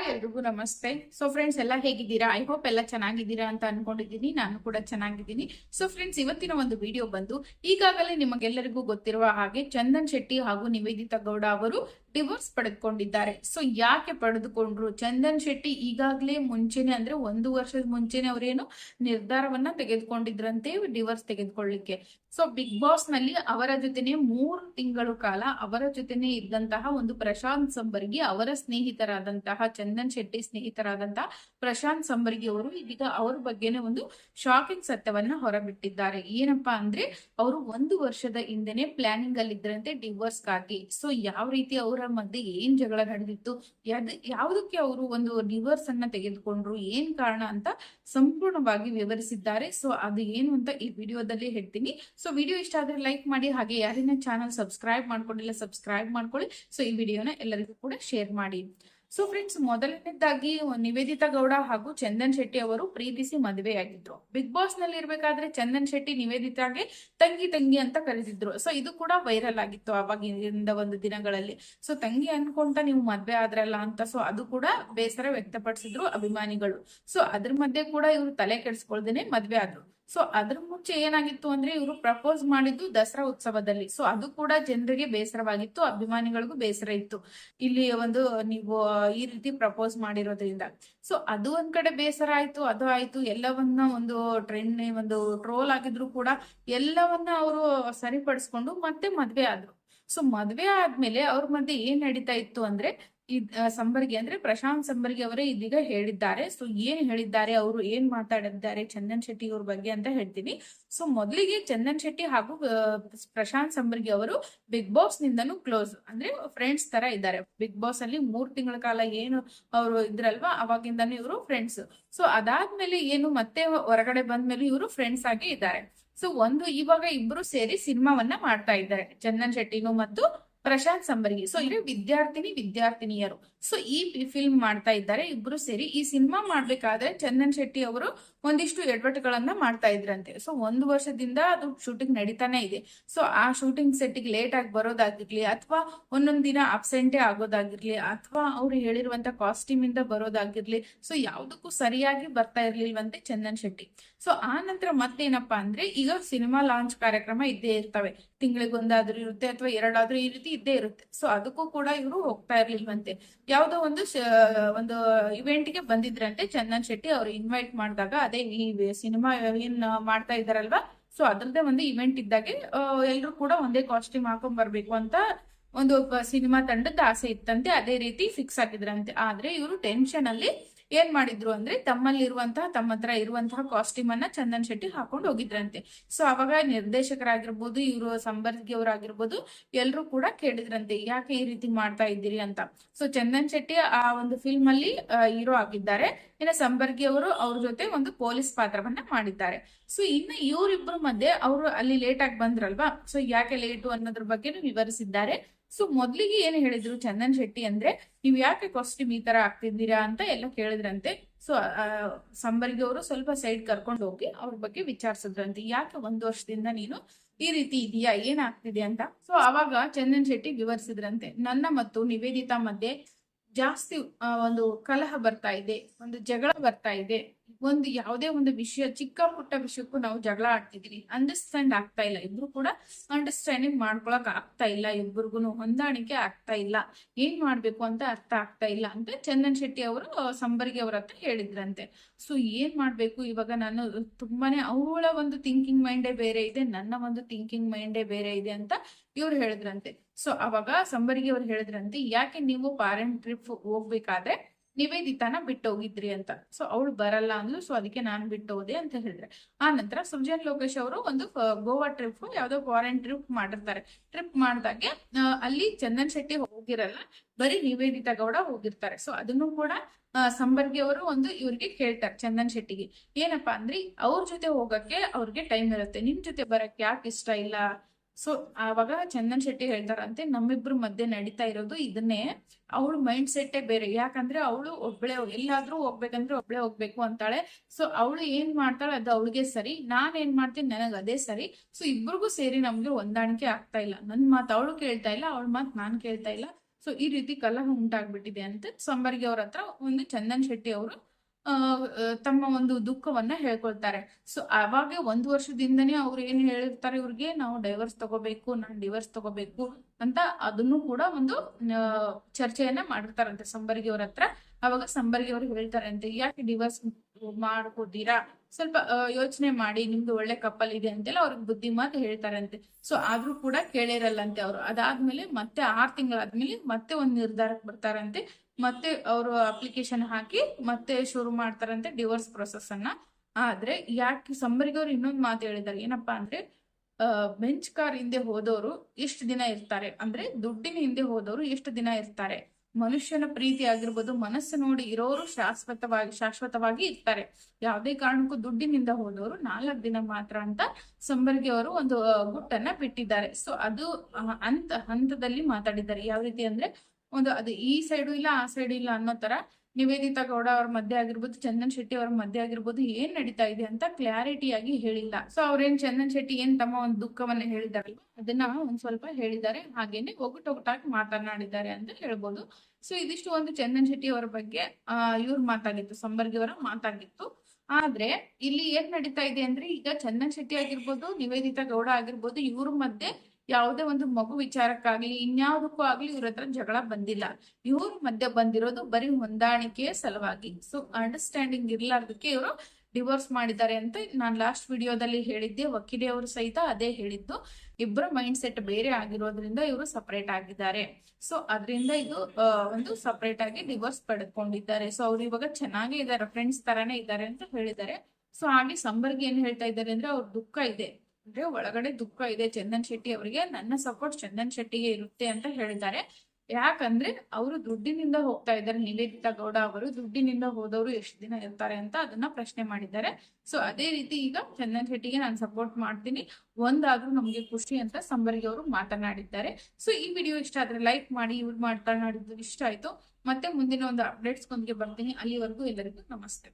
Hi ಎಲ್ರಿಗೂ ನಮಸ್ತೆ. So friends ಎಲ್ಲ ಹೇಗಿದ್ದೀರಾ? ಐ ಹೋಪ್ ಎಲ್ಲ ಚೆನ್ನಾಗಿದ್ದೀರಾ ಅಂತ ಅನ್ಕೊಂಡಿದ್ದೀನಿ. ನಾನು ಕೂಡ ಚೆನ್ನಾಗಿದ್ದೀನಿ. ಸೊ ಫ್ರೆಂಡ್ಸ್ ಇವತ್ತಿನ ಒಂದು ವಿಡಿಯೋ ಬಂದು ಈಗಾಗಲೇ ನಿಮಗೆಲ್ಲರಿಗೂ ಗೊತ್ತಿರುವ ಹಾಗೆ ಚಂದನ್ ಶೆಟ್ಟಿ ಹಾಗೂ ನಿವೇದಿತಾ ಗೌಡ ಅವರು ಡಿವೋರ್ಸ್ ಪಡೆದುಕೊಂಡಿದ್ದಾರೆ. ಸೊ ಯಾಕೆ ಪಡೆದುಕೊಂಡ್ರು? ಚಂದನ್ ಶೆಟ್ಟಿ ಈಗಾಗಲೇ ಮುಂಚೆನೆ ಅಂದ್ರೆ ಒಂದು ವರ್ಷದ ಮುಂಚೆನೆ ಅವರೇನು ನಿರ್ಧಾರವನ್ನ ತೆಗೆದುಕೊಂಡಿದ್ರಂತೆ ಡಿವೋರ್ಸ್ ತೆಗೆದುಕೊಳ್ಳಿಕ್ಕೆ. ಸೊ ಬಿಗ್ ಬಾಸ್ನಲ್ಲಿ ಅವರ ಜೊತೆನೆ ಮೂರು ತಿಂಗಳು ಕಾಲ ಅವರ ಜೊತೆನೆ ಇದ್ದಂತಹ ಒಂದು ಪ್ರಶಾಂತ್ ಸಂಬರ್ಗಿ, ಅವರ ಸ್ನೇಹಿತರಾದಂತಹ ಚಂದನ್ ಶೆಟ್ಟಿ ಸ್ನೇಹಿತರಾದಂತಹ ಪ್ರಶಾಂತ್ ಸಂಬರ್ಗಿ ಅವರು ಇದೀಗ ಅವ್ರ ಬಗ್ಗೆನೇ ಒಂದು ಶಾಕಿಂಗ್ ಸತ್ಯವನ್ನ ಹೊರಬಿಟ್ಟಿದ್ದಾರೆ. ಏನಪ್ಪಾ ಅಂದ್ರೆ, ಅವರು ಒಂದು ವರ್ಷದ ಹಿಂದೆನೆ ಪ್ಲಾನಿಂಗ್ ಅಲ್ಲಿ ಇದ್ರಂತೆ ಡಿವೋರ್ಸ್ಗಾಗಿ ಸೊ ಯಾವ ರೀತಿ ಅವರ ಮಧ್ಯೆ ಏನ್ ಜಗಳ ನಡೆದಿತ್ತು? ಯಾವ್ದು ಯಾವ್ದಕ್ಕೆ ಅವರು ಒಂದು ರಿವರ್ಸ್ ಅನ್ನ ತೆಗೆದುಕೊಂಡ್ರು? ಏನ್ ಕಾರಣ ಅಂತ ಸಂಪೂರ್ಣವಾಗಿ ವಿವರಿಸಿದ್ದಾರೆ. ಸೊ ಅದು ಏನು ಅಂತ ಈ ವಿಡಿಯೋದಲ್ಲಿ ಹೇಳ್ತೀನಿ. ಸೊ ವಿಡಿಯೋ ಇಷ್ಟ ಆದ್ರೆ ಲೈಕ್ ಮಾಡಿ. ಹಾಗೆ ಯಾರಿನ ಚಾನಲ್ ಸಬ್ಸ್ಕ್ರೈಬ್ ಮಾಡ್ಕೊಂಡಿಲ್ಲ ಸಬ್ಸ್ಕ್ರೈಬ್ ಮಾಡ್ಕೊಳ್ಳಿ. ಸೊ ಈ ವಿಡಿಯೋನ ಎಲ್ಲರಿಗೂ ಕೂಡ ಶೇರ್ ಮಾಡಿ. ಸೊ ಫ್ರೆಂಡ್ಸ್ ಮೊದಲನೇದಾಗಿ ನಿವೇದಿತಾ ಗೌಡ ಹಾಗೂ ಚಂದನ್ ಶೆಟ್ಟಿ ಅವರು ಪ್ರೀತಿಸಿ ಮದುವೆಯಾಗಿದ್ರು. ಬಿಗ್ ಬಾಸ್ನಲ್ಲಿ ಇರ್ಬೇಕಾದ್ರೆ ಚಂದನ್ ಶೆಟ್ಟಿ ನಿವೇದಿತಾಗೆ ತಂಗಿ ತಂಗಿ ಅಂತ ಕರೆದಿದ್ರು. ಸೊ ಇದು ಕೂಡ ವೈರಲ್ ಆಗಿತ್ತು ಅವಾಗಿಂದ ಒಂದು ದಿನಗಳಲ್ಲಿ. ಸೊ ತಂಗಿ ಅನ್ಕೊಂತ ನೀವು ಮದ್ವೆ ಆದ್ರಲ್ಲ ಅಂತ ಸೊ ಅದು ಕೂಡ ಬೇಸರ ವ್ಯಕ್ತಪಡಿಸಿದ್ರು ಅಭಿಮಾನಿಗಳು. ಸೊ ಅದ್ರ ಮಧ್ಯೆ ಕೂಡ ಇವರು ತಲೆ ಕೆಡಿಸ್ಕೊಳ್ದೇನೆ ಮದ್ವೆ ಆದ್ರು. ಸೊ ಅದ್ರ ಮುಂಚೆ ಏನಾಗಿತ್ತು ಅಂದ್ರೆ ಇವರು ಪ್ರಪೋಸ್ ಮಾಡಿದ್ದು ದಸರಾ ಉತ್ಸವದಲ್ಲಿ. ಸೊ ಅದು ಕೂಡ ಜನರಿಗೆ ಬೇಸರವಾಗಿತ್ತು, ಅಭಿಮಾನಿಗಳಿಗೂ ಬೇಸರ ಇತ್ತು. ಇಲ್ಲಿ ಒಂದು ನೀವು ಈ ರೀತಿ ಪ್ರಪೋಸ್ ಮಾಡಿರೋದ್ರಿಂದ. ಸೊ ಅದು ಒಂದ್ ಕಡೆ ಬೇಸರ ಆಯ್ತು, ಅದು ಆಯ್ತು. ಎಲ್ಲವನ್ನ ಒಂದು ಟ್ರೆಂಡ್ ಒಂದು ಟ್ರೋಲ್ ಆಗಿದ್ರು ಕೂಡ ಎಲ್ಲವನ್ನ ಅವರು ಸರಿಪಡಿಸ್ಕೊಂಡು ಮತ್ತೆ ಮದ್ವೆ ಆದ್ರು. ಸೊ ಮದ್ವೆ ಆದ್ಮೇಲೆ ಅವ್ರ ಮಧ್ಯೆ ಏನ್ ನಡೀತಾ ಇತ್ತು ಅಂದ್ರೆ ಇದ್ ಸಂಬರ್ಗಿ ಅಂದ್ರೆ ಪ್ರಶಾಂತ್ ಸಂಬರ್ಗಿ ಅವರೇ ಇದೀಗ ಹೇಳಿದ್ದಾರೆ. ಸೊ ಏನ್ ಹೇಳಿದ್ದಾರೆ, ಅವರು ಏನ್ ಮಾತಾಡಿದ್ದಾರೆ, ಚಂದನ್ ಶೆಟ್ಟಿ ಅವ್ರ ಬಗ್ಗೆ ಅಂತ ಹೇಳ್ತೀನಿ. ಸೊ ಮೊದಲಿಗೆ ಚಂದನ್ ಶೆಟ್ಟಿ ಹಾಗೂ ಪ್ರಶಾಂತ್ ಸಂಬರ್ಗಿ ಅವರು ಬಿಗ್ ಬಾಸ್ ನಿಂದನು ಕ್ಲೋಸ್ ಅಂದ್ರೆ ಫ್ರೆಂಡ್ಸ್ ತರ ಇದ್ದಾರೆ. ಬಿಗ್ ಬಾಸ್ ಅಲ್ಲಿ ಮೂರ್ ತಿಂಗಳ ಕಾಲ ಏನು ಅವರು ಇದ್ರಲ್ವಾ, ಅವಾಗಿಂದಾನು ಇವರು ಫ್ರೆಂಡ್ಸ್ ಸೊ ಅದಾದ್ಮೇಲೆ ಏನು ಮತ್ತೆ ಹೊರಗಡೆ ಬಂದ್ಮೇಲೆ ಇವರು ಫ್ರೆಂಡ್ಸ್ ಆಗಿ ಇದ್ದಾರೆ. ಸೊ ಒಂದು ಇವಾಗ ಇಬ್ರು ಸೇರಿ ಸಿನಿಮಾವನ್ನ ಮಾಡ್ತಾ ಇದ್ದಾರೆ. ಚಂದನ್ ಶೆಟ್ಟಿನು ಮತ್ತು ಪ್ರಶಾಂತ್ ಸಂಬರ್ಗಿ. ಸೊ ಇವರು ವಿದ್ಯಾರ್ಥಿನಿ ವಿದ್ಯಾರ್ಥಿನಿಯರು. ಸೊ ಈ ಫಿಲ್ಮ್ ಮಾಡ್ತಾ ಇದ್ದಾರೆ ಇಬ್ರು ಸೇರಿ. ಈ ಸಿನಿಮಾ ಮಾಡ್ಬೇಕಾದ್ರೆ ಚಂದನ್ ಶೆಟ್ಟಿ ಅವರು ಒಂದಿಷ್ಟು ಎಡವಟ್ಟುಗಳನ್ನ ಮಾಡ್ತಾ ಇದ್ರಂತೆ. ಸೊ ಒಂದು ವರ್ಷದಿಂದ ಅದು ಶೂಟಿಂಗ್ ನಡೀತಾನೆ ಇದೆ. ಸೊ ಆ ಶೂಟಿಂಗ್ ಸೆಟ್ಟಿಗೆ ಲೇಟ್ ಆಗಿ ಬರೋದಾಗಿರ್ಲಿ ಅಥವಾ ಒಂದೊಂದ್ ದಿನ ಅಬ್ಸೆಂಟೇ ಆಗೋದಾಗಿರ್ಲಿ ಅಥವಾ ಅವ್ರು ಹೇಳಿರುವಂತ ಕಾಸ್ಟ್ಯೂಮ್ ಇಂದ ಬರೋದಾಗಿರ್ಲಿ ಸೊ ಯಾವ್ದಕ್ಕೂ ಸರಿಯಾಗಿ ಬರ್ತಾ ಇರ್ಲಿಲ್ವಂತೆ ಚಂದನ್ ಶೆಟ್ಟಿ. ಸೊ ಆ ನಂತರ ಮತ್ತೇನಪ್ಪಾ ಅಂದ್ರೆ ಈಗ ಸಿನಿಮಾ ಲಾಂಚ್ ಕಾರ್ಯಕ್ರಮ ಇದ್ದೇ ಇರ್ತವೆ. ತಿಂಗಳಿಗೊಂದಾದ್ರೂ ಇರುತ್ತೆ ಅಥವಾ ಎರಡಾದ್ರೂ ಈ ರೀತಿ ಇದ್ದೇ ಇರುತ್ತೆ. ಸೊ ಅದಕ್ಕೂ ಕೂಡ ಇವರು ಹೋಗ್ತಾ ಇರ್ಲಿಲ್ವಂತೆ. ಯಾವ್ದೋ ಒಂದು ಒಂದು ಇವೆಂಟ್ಗೆ ಬಂದಿದ್ರಂತೆ ಚಂದನ್ ಶೆಟ್ಟಿ, ಅವ್ರು ಇನ್ವೈಟ್ ಮಾಡಿದಾಗ ಅದೇ ಈ ಸಿನಿಮಾ ಏನ್ ಮಾಡ್ತಾ ಇದಾರಲ್ವಾ ಸೊ ಅದ್ರದ್ದೇ ಒಂದು ಇವೆಂಟ್ ಇದ್ದಾಗೆ ಎಲ್ರು ಕೂಡ ಒಂದೇ ಕಾಸ್ಟ್ಯೂಮ್ ಹಾಕೊಂಡ್ ಬರ್ಬೇಕು ಅಂತ ಒಂದು ಸಿನಿಮಾ ತಂಡದ ಆಸೆ ಇತ್ತಂತೆ. ಅದೇ ರೀತಿ ಫಿಕ್ಸ್ ಆಗಿದ್ರಂತೆ. ಆದ್ರೆ ಇವರು ಟೆನ್ಷನ್ ಅಲ್ಲಿ ಏನ್ ಮಾಡಿದ್ರು ಅಂದ್ರೆ ತಮ್ಮಲ್ಲಿ ಇರುವಂತಹ ತಮ್ಮ ಹತ್ರ ಇರುವಂತಹ ಕಾಸ್ಟ್ಯೂಮ್ ಅನ್ನ ಚಂದನ್ ಶೆಟ್ಟಿ ಹಾಕೊಂಡು ಹೋಗಿದ್ರಂತೆ. ಸೊ ಅವಾಗ ನಿರ್ದೇಶಕರಾಗಿರ್ಬೋದು, ಇವರು ಸಂಬರ್ಗಿ ಅವರಾಗಿರ್ಬೋದು ಎಲ್ರು ಕೂಡ ಕೇಳಿದ್ರಂತೆ, ಯಾಕೆ ಈ ರೀತಿ ಮಾಡ್ತಾ ಇದ್ದೀರಿ ಅಂತ? ಸೊ ಚಂದನ್ ಶೆಟ್ಟಿ ಆ ಒಂದು ಫಿಲ್ಮ್ ಅಲ್ಲಿ ಹೀರೋ ಆಗಿದ್ದಾರೆ. ಇನ್ನು ಸಂಬರ್ಗಿ ಅವರು ಅವ್ರ ಜೊತೆ ಒಂದು ಪೊಲೀಸ್ ಪಾತ್ರವನ್ನ ಮಾಡಿದ್ದಾರೆ. ಸೊ ಇನ್ನು ಇವ್ರಿಬ್ರು ಮಧ್ಯೆ ಅವರು ಅಲ್ಲಿ ಲೇಟ್ ಆಗಿ ಬಂದ್ರಲ್ವಾ? ಸೊ ಯಾಕೆ ಲೇಟು ಅನ್ನೋದ್ರ ಬಗ್ಗೆ ವಿವರಿಸಿದ್ದಾರೆ. ಸೊ ಮೊದ್ಲಿಗೆ ಏನ್ ಹೇಳಿದ್ರು, ಚಂದನ್ ಶೆಟ್ಟಿ ಅಂದ್ರೆ ನೀವ್ ಯಾಕೆ ಕಾಸ್ಟ್ಯೂಮ್ ಈ ತರ ಆಗ್ತಿದ್ದೀರಾ ಅಂತ ಎಲ್ಲ ಕೇಳಿದ್ರಂತೆ. ಸೊ ಸಂಬರ್ಗಿ ಅವರು ಸ್ವಲ್ಪ ಸೈಡ್ ಕರ್ಕೊಂಡು ಹೋಗಿ ಅವ್ರ ಬಗ್ಗೆ ವಿಚಾರಿಸಿದ್ರಂತೆ. ಯಾಕೆ ಒಂದು ವರ್ಷದಿಂದ ನೀನು ಈ ರೀತಿ ಇದೆಯಾ ಏನಾಗ್ತಿದೆ ಅಂತ? ಸೊ ಅವಾಗ ಚಂದನ್ ಶೆಟ್ಟಿ ವಿವರಿಸಿದ್ರಂತೆ, ನನ್ನ ಮತ್ತು ನಿವೇದಿತಾ ಮಧ್ಯೆ ಜಾಸ್ತಿ ಒಂದು ಕಲಹ ಬರ್ತಾ ಇದೆ, ಒಂದು ಜಗಳ ಬರ್ತಾ ಇದೆ ಒಂದು ಯಾವುದೇ ಒಂದು ವಿಷಯ, ಚಿಕ್ಕ ಪುಟ್ಟ ವಿಷಯಕ್ಕೂ ನಾವು ಜಗಳ ಆಡ್ತಿದೀವಿ ಅಂಡರ್ಸ್ಟ್ಯಾಂಡ್ ಆಗ್ತಾ ಇಲ್ಲ. ಇಬ್ರು ಕೂಡ ಅಂಡರ್ಸ್ಟ್ಯಾಂಡಿಂಗ್ ಮಾಡ್ಕೊಳಕ್ ಆಗ್ತಾ ಇಲ್ಲ. ಇಬ್ರಿಗೂ ಹೊಂದಾಣಿಕೆ ಆಗ್ತಾ ಇಲ್ಲ. ಏನ್ ಮಾಡ್ಬೇಕು ಅಂತ ಅರ್ಥ ಆಗ್ತಾ ಇಲ್ಲ ಅಂತ ಚಂದನ್ ಶೆಟ್ಟಿ ಅವರು ಸಂಬರಿಗೆ ಸಂಬರ್ಗಿ ಅವ್ರ ಹತ್ರ ಹೇಳಿದ್ರಂತೆ. ಸೊ ಏನ್ ಮಾಡ್ಬೇಕು? ಇವಾಗ ನಾನು ತುಂಬಾನೇ ಅವಳ ಒಂದು ಥಿಂಕಿಂಗ್ ಮೈಂಡೇ ಬೇರೆ ಇದೆ, ನನ್ನ ಒಂದು ಥಿಂಕಿಂಗ್ ಮೈಂಡೇ ಬೇರೆ ಇದೆ ಅಂತ ಇವ್ರು ಹೇಳಿದ್ರಂತೆ. ಸೊ ಅವಾಗ ಸಂಬರಿಗೆ ಅವ್ರು ಹೇಳಿದ್ರಂತೆ, ಯಾಕೆ ನೀವು ಪಾರೆಂಟ್ ಟ್ರಿಪ್ ಹೋಗ್ಬೇಕಾದ್ರೆ ನಿವೇದಿತಾನ ಬಿಟ್ಟು ಹೋಗಿದ್ರಿ ಅಂತ. ಸೊ ಅವಳು ಬರಲ್ಲ ಅಂದ್ಲು. ಸೊ ಅದಕ್ಕೆ ನಾನು ಬಿಟ್ಟು ಹೋದೆ ಅಂತ ಹೇಳಿದ್ರೆ. ಆ ನಂತರ ಸುಜನ್ ಲೋಕೇಶ್ ಅವರು ಒಂದು ಗೋವಾ ಟ್ರಿಪ್ ಯಾವ್ದೋ ಫಾರಿನ್ ಟ್ರಿಪ್ ಮಾಡಿರ್ತಾರೆ. ಟ್ರಿಪ್ ಮಾಡಿದಾಗೆ ಅಲ್ಲಿ ಚಂದನ್ ಶೆಟ್ಟಿ ಹೋಗಿರಲ್ಲ, ಬರೀ ನಿವೇದಿತಾ ಗೌಡ ಹೋಗಿರ್ತಾರೆ. ಸೊ ಅದನ್ನು ಕೂಡ ಸಂಬರ್ಗಿ ಅವರು ಒಂದು ಇವ್ರಿಗೆ ಕೇಳ್ತಾರೆ ಚಂದನ್ ಶೆಟ್ಟಿಗೆ. ಏನಪ್ಪಾ ಅಂದ್ರೆ, ಅವ್ರ ಜೊತೆ ಹೋಗಕ್ಕೆ ಅವ್ರಿಗೆ ಟೈಮ್ ಇರುತ್ತೆ. ನಿಮ್ ಜೊತೆ ಬರಕ್ ಯಾಕೆ ಇಷ್ಟ ಇಲ್ಲ? ಸೊ ಆವಾಗ ಚಂದನ್ ಶೆಟ್ಟಿ ಹೇಳ್ತಾರಂತೆ ನಮ್ಮಿಬ್ರು ಮಧ್ಯೆ ನಡೀತಾ ಇರೋದು ಇದನ್ನೇ. ಅವಳು ಮೈಂಡ್ ಸೆಟ್ಟೇ ಬೇರೆ. ಯಾಕಂದ್ರೆ ಅವಳು ಒಬ್ಳೆ ಎಲ್ಲಾದ್ರೂ ಹೋಗ್ಬೇಕಂದ್ರೆ ಒಬ್ಳೆ ಹೋಗ್ಬೇಕು ಅಂತಾಳೆ. ಸೊ ಅವಳು ಏನ್ ಮಾಡ್ತಾಳೆ ಅದು ಅವಳಿಗೆ ಸರಿ. ನಾನ್ ಏನ್ ಮಾಡ್ತೀನಿ ನನಗ್ ಅದೇ ಸರಿ. ಸೊ ಇಬ್ರಿಗೂ ಸೇರಿ ನಮ್ಗೆ ಹೊಂದಾಣಿಕೆ ಆಗ್ತಾ ಇಲ್ಲ. ನನ್ ಮಾತು ಅವಳು ಕೇಳ್ತಾ ಇಲ್ಲ, ಅವಳ ಮಾತು ನಾನ್ ಕೇಳ್ತಾ ಇಲ್ಲ. ಸೊ ಈ ರೀತಿ ಕಲಹ ಉಂಟಾಗ್ಬಿಟ್ಟಿದೆ ಅಂತ ಸಂಬರ್ಗಿ ಅವ್ರ ಹತ್ರ ಒಂದು ಚಂದನ್ ಶೆಟ್ಟಿ ಅವರು ತಮ್ಮ ಒಂದು ದುಃಖವನ್ನ ಹೇಳ್ಕೊಳ್ತಾರೆ. ಸೊ ಅವಾಗ ಒಂದು ವರ್ಷದಿಂದನೇ ಅವ್ರು ಏನ್ ಹೇಳಿರ್ತಾರೆ, ಇವ್ರಿಗೆ ನಾವು ಡೈವರ್ಸ್ ತಗೋಬೇಕು, ನಾನ್ ಡಿವರ್ಸ್ ತಗೋಬೇಕು ಅಂತ ಅದನ್ನು ಕೂಡ ಒಂದು ಚರ್ಚೆಯನ್ನ ಮಾಡಿರ್ತಾರಂತೆ ಸಂಬರ್ಗಿ ಅವ್ರ ಹತ್ರ. ಅವಾಗ ಸಂಬರ್ಗಿ ಅವ್ರು ಹೇಳ್ತಾರಂತೆ ಯಾಕೆ ಡಿವರ್ಸ್ ಮಾಡ್ಕೋತೀರಾ? ಸ್ವಲ್ಪ ಯೋಚನೆ ಮಾಡಿ, ನಿಮ್ದು ಒಳ್ಳೆ ಕಪ್ಪಲ್ ಇದೆ ಅಂತೆಲ್ಲ ಅವ್ರಿಗೆ ಬುದ್ಧಿ ಮಾತು ಹೇಳ್ತಾರಂತೆ ಸೊ ಆದ್ರೂ ಕೂಡ ಕೇಳಿರಲ್ಲಂತೆ ಅವರು. ಅದಾದ್ಮೇಲೆ ಮತ್ತೆ ಆರ್ ತಿಂಗಳಾದ್ಮೇಲೆ ಮತ್ತೆ ಒಂದ್ ನಿರ್ಧಾರಕ್ಕೆ ಬರ್ತಾರಂತೆ ಮತ್ತೆ ಅವರು ಅಪ್ಲಿಕೇಶನ್ ಹಾಕಿ ಮತ್ತೆ ಶುರು ಮಾಡ್ತಾರಂತೆ ಡಿವೋರ್ಸ್ ಪ್ರೊಸೆಸ್ ಅನ್ನ. ಆದ್ರೆ ಯಾಕೆ ಸಂಬರಿಗೆ ಅವ್ರು ಇನ್ನೊಂದು ಮಾತು ಹೇಳಿದ್ದಾರೆ, ಏನಪ್ಪಾ ಅಂದ್ರೆ ಬೆಂಚ್ ಕಾರ್ ಹಿಂದೆ ಹೋದವರು ಎಷ್ಟು ದಿನ ಇರ್ತಾರೆ. ಅಂದ್ರೆ ದುಡ್ಡಿನ ಹಿಂದೆ ಹೋದವರು ಎಷ್ಟು ದಿನ ಇರ್ತಾರೆ. ಮನುಷ್ಯನ ಪ್ರೀತಿ ಆಗಿರ್ಬೋದು, ಮನಸ್ಸು ನೋಡಿ ಇರೋರು ಶಾಶ್ವತವಾಗಿ ಶಾಶ್ವತವಾಗಿ ಇರ್ತಾರೆ. ಯಾವುದೇ ಕಾರಣಕ್ಕೂ ದುಡ್ಡಿನಿಂದ ಹೋದವರು ನಾಲ್ಕು ದಿನ ಮಾತ್ರ ಅಂತ ಸಂಬರ್ಗಿ ಅವರು ಒಂದು ಗುಟ್ಟನ್ನ ಬಿಟ್ಟಿದ್ದಾರೆ. ಸೊ ಅದು ಅಂತ ಹಂತದಲ್ಲಿ ಮಾತಾಡಿದ್ದಾರೆ. ಯಾವ ರೀತಿ ಅಂದ್ರೆ ಒಂದು ಅದು ಈ ಸೈಡು ಇಲ್ಲ, ಆ ಸೈಡು ಇಲ್ಲ ಅನ್ನೋ ತರ ನಿವೇದಿತಾ ಗೌಡ ಅವ್ರ ಮಧ್ಯೆ ಆಗಿರ್ಬೋದು, ಚಂದನ್ ಶೆಟ್ಟಿ ಅವ್ರ ಮಧ್ಯೆ ಆಗಿರ್ಬೋದು ಏನ್ ನಡೀತಾ ಇದೆ ಅಂತ ಕ್ಲಾರಿಟಿಯಾಗಿ ಹೇಳಿಲ್ಲ. ಸೊ ಅವ್ರೇನ್ ಚಂದನ್ ಶೆಟ್ಟಿ ಏನ್ ತಮ್ಮ ಒಂದು ದುಃಖವನ್ನ ಹೇಳಿದಾರಲ್ವ ಅದನ್ನ ಒಂದ್ ಸ್ವಲ್ಪ ಹೇಳಿದ್ದಾರೆ. ಹಾಗೇನೆ ಒಗಟೊಗಟಾಗಿ ಮಾತನಾಡಿದ್ದಾರೆ ಅಂತ ಹೇಳ್ಬೋದು. ಸೊ ಇದಿಷ್ಟು ಒಂದು ಚಂದನ್ ಶೆಟ್ಟಿ ಅವರ ಬಗ್ಗೆ, ಆ, ಇವ್ರ ಮಾತಾಗಿತ್ತು, ಸಂಬರ್ಗಿ ಅವರ ಮಾತಾಗಿತ್ತು. ಆದ್ರೆ ಇಲ್ಲಿ ಏನ್ ನಡೀತಾ ಇದೆ ಅಂದ್ರೆ ಈಗ ಚಂದನ್ ಶೆಟ್ಟಿ ಆಗಿರ್ಬೋದು, ನಿವೇದಿತಾ ಗೌಡ ಆಗಿರ್ಬೋದು, ಇವ್ರ ಮಧ್ಯೆ ಯಾವುದೇ ಒಂದು ಮಗು ವಿಚಾರಕ್ಕಾಗ್ಲಿ, ಇನ್ಯಾವುದಕ್ಕೂ ಆಗ್ಲಿ ಇವ್ರ ಹತ್ರ ಜಗಳ ಬಂದಿಲ್ಲ. ಇವ್ರ ಮಧ್ಯೆ ಬಂದಿರೋದು ಬರೀ ಹೊಂದಾಣಿಕೆಯ ಸಲುವಾಗಿ. ಸೊ ಅಂಡರ್ಸ್ಟ್ಯಾಂಡಿಂಗ್ ಇರ್ಲಾರ್ದಕ್ಕೆ ಇವರು ಡಿವೋರ್ಸ್ ಮಾಡಿದ್ದಾರೆ ಅಂತ ನಾನು ಲಾಸ್ಟ್ ವಿಡಿಯೋದಲ್ಲಿ ಹೇಳಿದ್ದೆ. ವಕೀಲಿಯವರು ಸಹಿತ ಅದೇ ಹೇಳಿದ್ದು. ಇಬ್ಬರ ಮೈಂಡ್ ಸೆಟ್ ಬೇರೆ ಆಗಿರೋದ್ರಿಂದ ಇವರು ಸಪರೇಟ್ ಆಗಿದ್ದಾರೆ. ಸೊ ಅದರಿಂದ ಇದು ಒಂದು ಸಪರೇಟ್ ಆಗಿ ಡಿವೋರ್ಸ್ ಪಡೆದುಕೊಂಡಿದ್ದಾರೆ ಸೊ ಅವ್ರು ಇವಾಗ ಚೆನ್ನಾಗೇ ಇದ್ದಾರೆ. ಫ್ರೆಂಡ್ಸ್ ತರಾನೇ ಇದ್ದಾರೆ ಅಂತ ಹೇಳಿದ್ದಾರೆ. ಸೊ ಹಾಗೆ ಸಂಬರ್ಗಿ ಏನ್ ಹೇಳ್ತಾ ಇದ್ದಾರೆ ಅಂದ್ರೆ ಅವ್ರ ದುಃಖ ಇದೆ. ಅಂದ್ರೆ ಒಳಗಡೆ ದುಃಖ ಇದೆ ಚಂದನ್ ಶೆಟ್ಟಿ ಅವರಿಗೆ, ನನ್ನ ಸಪೋರ್ಟ್ ಚಂದನ್ ಶೆಟ್ಟಿಗೆ ಇರುತ್ತೆ ಅಂತ ಹೇಳಿದ್ದಾರೆ. ಯಾಕಂದ್ರೆ ಅವರು ದುಡ್ಡಿನಿಂದ ಹೋಗ್ತಾ ಇದ್ದಾರೆ. ನಿವೇದಿತಾ ಗೌಡ ಅವರು ದುಡ್ಡಿನಿಂದ ಹೋದವರು ಎಷ್ಟು ದಿನ ಇರ್ತಾರೆ ಅಂತ ಅದನ್ನ ಪ್ರಶ್ನೆ ಮಾಡಿದ್ದಾರೆ. ಸೊ ಅದೇ ರೀತಿ ಈಗ ಚಂದನ್ ಶೆಟ್ಟಿಗೆ ನಾನು ಸಪೋರ್ಟ್ ಮಾಡ್ತೀನಿ. ಒಂದಾದ್ರೂ ನಮ್ಗೆ ಖುಷಿ ಅಂತ ಸಂಬರ್ಗಿ ಅವರು ಮಾತನಾಡಿದ್ದಾರೆ. ಸೊ ಈ ವಿಡಿಯೋ ಇಷ್ಟ ಆದ್ರೆ ಲೈಕ್ ಮಾಡಿ, ಇವ್ರು ಮಾತನಾಡಿದ್ದು ಇಷ್ಟ ಆಯ್ತು. ಮತ್ತೆ ಮುಂದಿನ ಒಂದು ಅಪ್ಡೇಟ್ಸ್ ಒಂದಿಗೆ ಬರ್ತೀನಿ. ಅಲ್ಲಿವರೆಗೂ ಎಲ್ಲರಿಗೂ ನಮಸ್ತೆ.